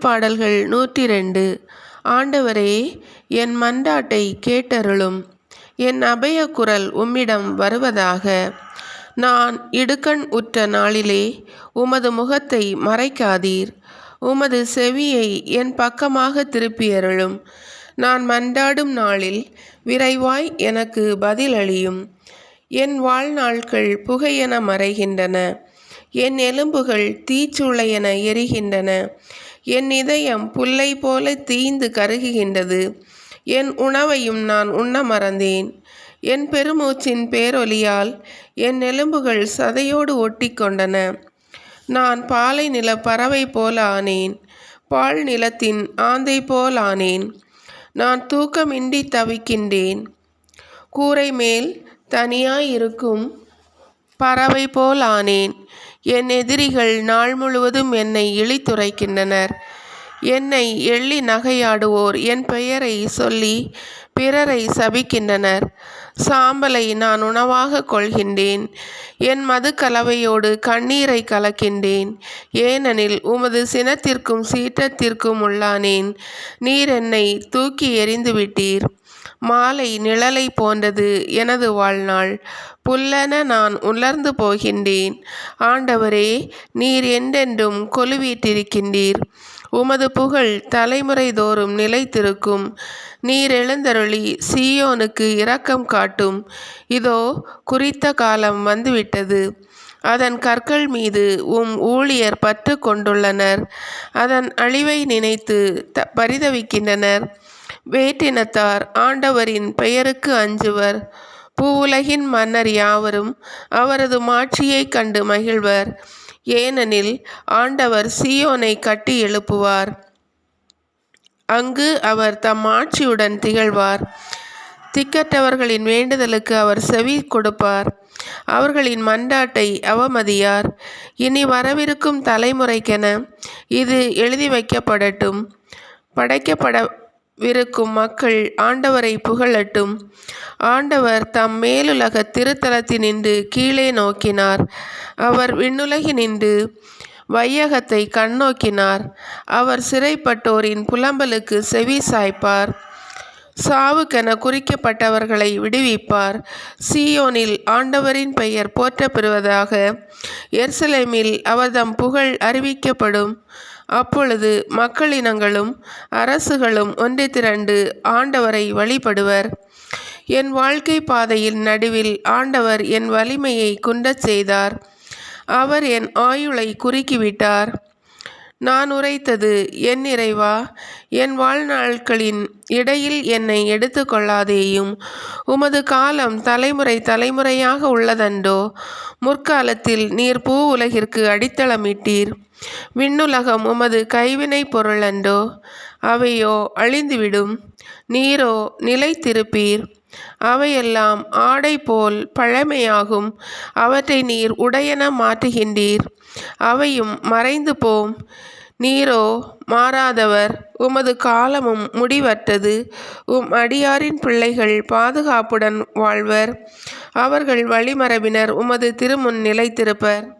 திருப்பாடல்கள் நூற்றி ரெண்டு ஆண்டவரே என் மன்றாட்டை கேட்டருளும். என் அபய குரல் உம்மிடம் வருவதாக. நான் இடுக்கண் உற்ற நாளிலே உமது முகத்தை மறைக்காதீர். உமது செவியை என் பக்கமாக திருப்பியருளும். நான் மன்றாடும் நாளில் விரைவாய் எனக்கு பதிலளியும். என் வாழ்நாட்கள் புகையென மறைகின்றன. என் எலும்புகள் தீச்சூளையென எரிகின்றன. என் இதயம் புல்லை போல தீந்து கருகுகின்றது. என் உணவையும் நான் உண்ண மறந்தேன். என் பெருமூச்சின் பேரொலியால் என் எலும்புகள் சதையோடு ஒட்டி கொண்டன. நான் பாலை நில பறவை போல ஆனேன். பால் நிலத்தின் ஆந்தை போல் ஆனேன். நான் தூக்கமின்றி தவிக்கின்றேன். கூரை மேல் தனியாயிருக்கும் பறவை போல் ஆனேன். என் எதிரிகள் நாள் முழுவதும் என்னை இழித்துரைக்கின்றனர். என்னை எள்ளி நகையாடுவோர் என் பெயரை சொல்லி பிறரை சபிக்கின்றனர். சாம்பலை நான் உணவாக கொள்கின்றேன். என் மது கலவையோடு கண்ணீரை கலக்கின்றேன். ஏனெனில் உமது சினத்திற்கும் சீற்றத்திற்கும் உள்ளானேன். நீர் என்னை தூக்கி எறிந்து விட்டீர் மாலை நிழலை போன்றது எனது வாழ்நாள். புல்லென நான் உலர்ந்து போகின்றேன். ஆண்டவரே நீர் என்றென்றும் கொலுவீட்டிருக்கின்றீர் உமது புகழ் தலைமுறை தோறும் நிலைத்திருக்கும். நீர் எழுந்தருளி சீயோனுக்கு இரக்கம் காட்டும். இதோ குறித்த காலம் வந்துவிட்டது. அதன் கற்கள் மீது உம் ஊழியர் பற்று கொண்டுள்ளனர். அதன் அழிவை நினைத்து த பரிதவிக்கின்றனர். வேற்றினத்தார். ஆண்டவரின் பெயருக்கு அஞ்சுவர். பூவுலகின் மன்னர் யாவரும் அவரது மாட்சியைக் கண்டு மகிழ்வர். ஏனெனில் ஆண்டவர் சியோனை கட்டி எழுப்புவார். அங்கு அவர் தம் ஆட்சியுடன் திகழ்வார். திக்கற்றவர்களின் வேண்டுதலுக்கு அவர் செவி கொடுப்பார். அவர்களின் மண்டாட்டை அவமதியார். இனி வரவிருக்கும் தலைமுறைக்கென இது எழுதி வைக்கப்படட்டும். படைக்கப்பட விருக்கும் மக்கள் ஆண்டவரை புகழட்டும். ஆண்டவர் தம் மேலுலக திருத்தலத்தினின்று கீழே நோக்கினார். அவர் விண்ணுலகினின்று வையகத்தை கண்ணோக்கினார். அவர் சிறைப்பட்டோரின் புலம்பலுக்கு செவி சாய்ப்பார். சாவுக்கென குறிக்கப்பட்டவர்களை விடுவிப்பார். சியோனில் ஆண்டவரின் பெயர் போற்றப்பெறுவதாக எர்சலேமில் அவர்தம் புகழ் அறிவிக்கப்படும். அப்பொழுது மக்களினங்களும் அரசுகளும் ஒன்றை திரண்டு ஆண்டவரை வழிபடுவர். என் வாழ்க்கை பாதையில் நடுவில் ஆண்டவர் என் வலிமையை குன்றச் செய்தார். அவர் என் ஆயுளை குறுக்கிவிட்டார். நான் உரைத்தது என் இறைவா என் வாழ்நாட்களின் இடையில் என்னை எடுத்து கொள்ளாதேயும் உமது காலம் தலைமுறை தலைமுறையாக உள்ளதண்டோ முற்காலத்தில் நீர் பூ உலகிற்கு அடித்தளமிட்டீர். விண்ணுலகம் உமது கைவினை பொருளன்றோ? அவையோ அழிந்துவிடும். நீரோ நிலைத்திருப்பீர். அவையெல்லாம் ஆடை போல் பழமையாகும். அவற்றை நீர் உடையென மாற்றுகின்றீர். அவையும் மறைந்து போம் நீரோ மாறாதவர் உமது காலமும் முடிவற்றது. உம் அடியாரின் பிள்ளைகள் பாதுகாப்புடன் வாழ்வர். அவர்கள் வழிமரபினர் உமது திருமுன் நிலைத்திருப்பர்.